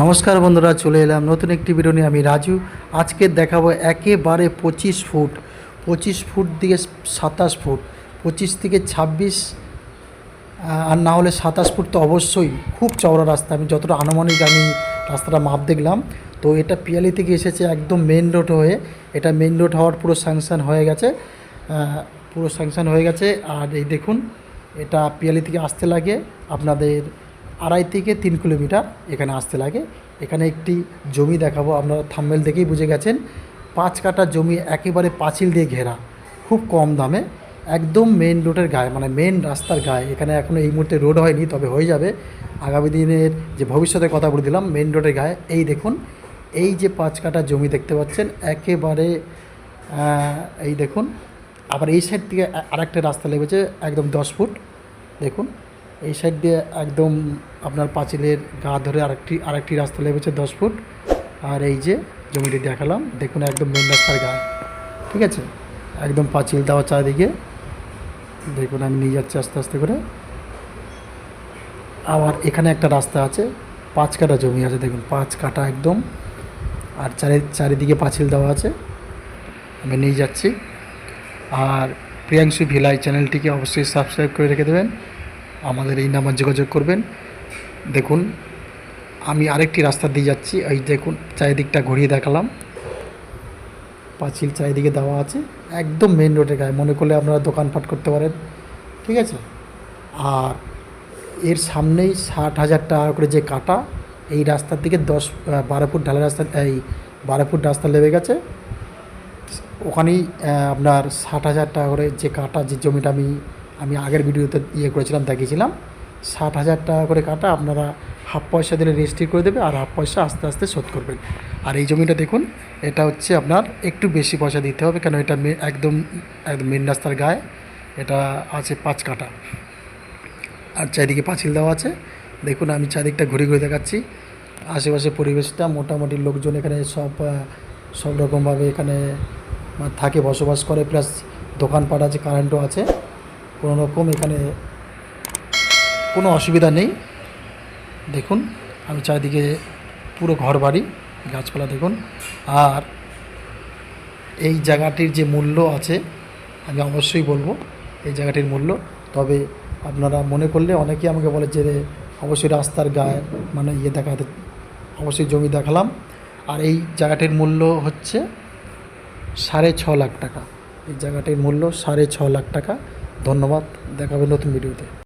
নমস্কার বন্ধুরা, চলে এলাম নতুন একটি ভিডিও নিয়ে। আমি রাজু। আজকে দেখাবো একেবারে পঁচিশ ফুট। পঁচিশ ফুট দিকে সাতাশ ফুট। পঁচিশ থেকে ছাব্বিশ আর না হলে সাতাশ ফুট তো অবশ্যই খুব চওড়া রাস্তা। আমি যতটা আনুমানিক আমি রাস্তাটা মাপ দেখলাম, তো এটা পিয়ালি থেকে এসেছে একদম মেন রোড হয়ে। এটা মেন রোড হওয়ার পুরো স্যাংশন হয়ে গেছে। পুরো স্যাংশন হয়ে গেছে। আর এই দেখুন, এটা পিয়ালি থেকে আসতে লাগে। আপনাদের আড়াই থেকে তিন কিলোমিটার এখানে আসতে লাগে। এখানে একটি জমি দেখাবো, আপনারা থাম্বেল দেখেই বুঝে গেছেন। পাঁচ কাটা জমি একেবারে পাঁচিল দিয়ে ঘেরা, খুব কম দামে, একদম মেন রোডের গায়ে মানে মেন রাস্তার গায়ে। এখানে এখনও এই মুহূর্তে রোড হয়নি, তবে হয়ে যাবে। আগামী দিনের যে ভবিষ্যতের কথা বলে দিলাম মেন রোডের গায়ে, এই দেখুন, এই যে পাঁচ কাটা জমি দেখতে পাচ্ছেন, একেবারে এই দেখুন, আবার এই সাইড থেকে আরেকটা রাস্তা লেগেছে, একদম দশ ফুট, দেখুন। এই সাইড দিয়ে একদম আপনার পাঁচিলের গা ধরে আরেকটি আরেকটি রাস্তা লেগেছে দশ ফুট। আর এই যে জমিটি দেখালাম, দেখুন একদম মেন রাস্তার গায়ে ঠিক আছে? একদম পাঁচিল দেওয়া চারিদিকে। দেখুন, আমি নিয়ে যাচ্ছি আস্তে আস্তে করে। আবার এখানে একটা রাস্তা আছে, পাঁচ কাটা জমি আছে, দেখুন, পাঁচ কাটা একদম। আর চারি, চারিদিকে পাঁচিল দেওয়া আছে। আমি নিয়ে যাচ্ছি। আর প্রিয়াংশু ভিলাই চ্যানেলটিকে অবশ্যই সাবস্ক্রাইব করে রেখে দেবেন। আমাদের এই নাম্বার যোগাযোগ করবেন। দেখুন, আমি আরেকটি রাস্তা দিয়ে যাচ্ছি। এই দেখুন, চারিদিকটা ঘুরিয়ে দেখালাম। পাঁচিল চারিদিকে দেওয়া আছে। একদম মেন রোডের গায়ে। মনে করলে আপনারা দোকানপাট করতে পারেন। ঠিক আছে? আর এর সামনেই ষাট হাজার টাকা করে যে কাটা, এই রাস্তার দিকে দশ বারো ফুট ঢালা রাস্তা, এই বারো ফুট রাস্তা লেগে গেছে। ওখানেই আপনার ষাট হাজার টাকা করে যে কাটা, যে জমিটা আমি আমি আগের ভিডিওতে ইয়ে করেছিলাম, দেখিয়েছিলাম। ষাট হাজার টাকা করে কাটা, আপনারা হাফ পয়সা দিলে রেজিস্ট্রি করে দেবে আর হাফ পয়সা আস্তে আস্তে শোধ করবেন। আর এই জমিটা দেখুন, এটা হচ্ছে আপনার একটু বেশি পয়সা দিতে হবে, কেন এটা একদম একদম মেন রাস্তার গায়ে। এটা আছে পাঁচ কাটা। আর চারিদিকে পাঁচিল দেওয়া আছে। দেখুন, আমি চারিদিকটা ঘুরে ঘুরে দেখাচ্ছি। আশেপাশে পরিবেশটা, মোটামুটি লোকজন এখানে সব সব রকমভাবে এখানে মানে থাকে, বসবাস করে। প্লাস দোকানপাট আছে, কারেন্টও আছে। কোনো রকম এখানে কোনো অসুবিধা নেই। দেখুন, আমি চারিদিকে পুরো ঘর বাড়ি গাছপালা দেখুন। আর এই জায়গাটির যে মূল্য আছে, আমি অবশ্যই বলব, এই জায়গাটির মূল্য। তবে আপনারা মনে করলে অনেকেই আমাকে বলে যে, অবশ্যই রাস্তার গায়ে মানে ইয়ে দেখাতে, অবশ্যই জমি দেখালাম। আর এই জায়গাটির মূল্য হচ্ছে সাড়ে ছ লাখ টাকা। এই জায়গাটির মূল্য সাড়ে ছ লাখ টাকা। ধন্যবাদ দেখাবে নতুন ভিডিওতে।